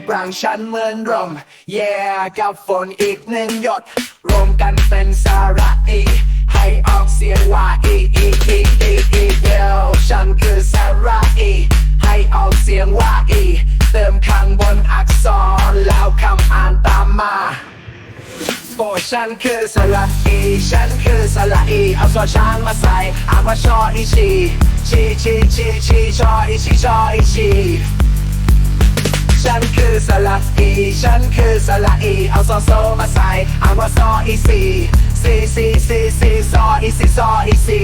บรังฉันเหมือนลม yeah กับฝนอีกหนึ่งหยด รวมกันเป็นสระอีให้ออกเสียงว่าอีอีอีอีอีเดียวฉันคือสระอีให้ออกเสียงว่าอีเติมข้างบนอักษรแล้วคำอ่านตามมาโอ้ฉันคือสระอีฉันคือสระอีเอาซอช้างมาใส่อ่านว่าชออีชีชีชีชีชีชออีชีชออีชี สระอีฉันคือสระอีเอาซอโซมาใส่อ่าว่าซออีซีซีซีซีซีซออีซีซออีซี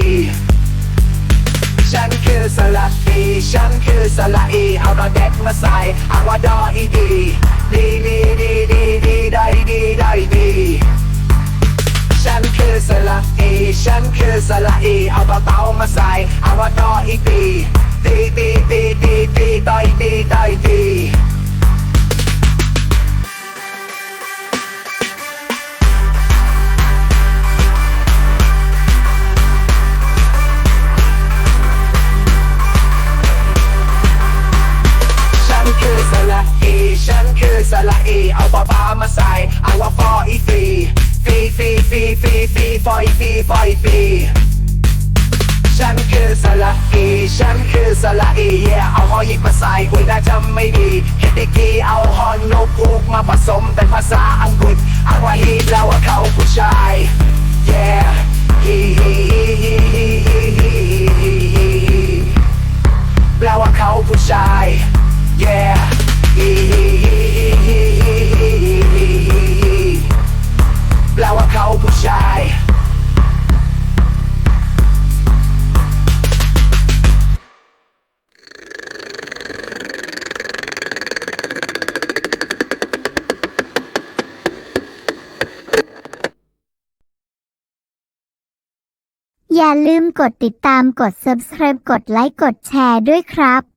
ฉันคือสระอีฉันคือสระอีเอาดอเด็กมาใส่อาว่าดออีดีดีดีดีดีดีได้ดีได้ดีฉันคือสระอีฉันคือสระอีเอาต่อเตามาใส่เอาว่าดออีดี นคือสระอีฉันคือสระอีเอาปอปามาใส่เอาว่าฟออีฟีฟีฟีฟีฟีฟีฟอยฟีฟอยฟีฉันคือสระอีฉันคือสระอี yeah เอาหอยิบมาใส่อุ้ยน่าจะไม่ดีเฮดิกีเอาฮอนโนพูกมาผสมเป็นภาษาอังกฤษเอาว่าฮีแล้วว่าเขาผู้ชาย yeah ฮีฮีฮีฮีฮีฮีฮีฮีฮีแปลว่าเขาผู้ชาย แปลว่าเขาผู้ชาย อย่าลืมกดติดตามกด subscribe กดไลค์ กดแชร์ด้วยครับ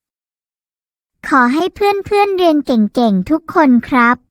ขอให้เพื่อนๆเรียนเก่งๆ ทุกคนครับ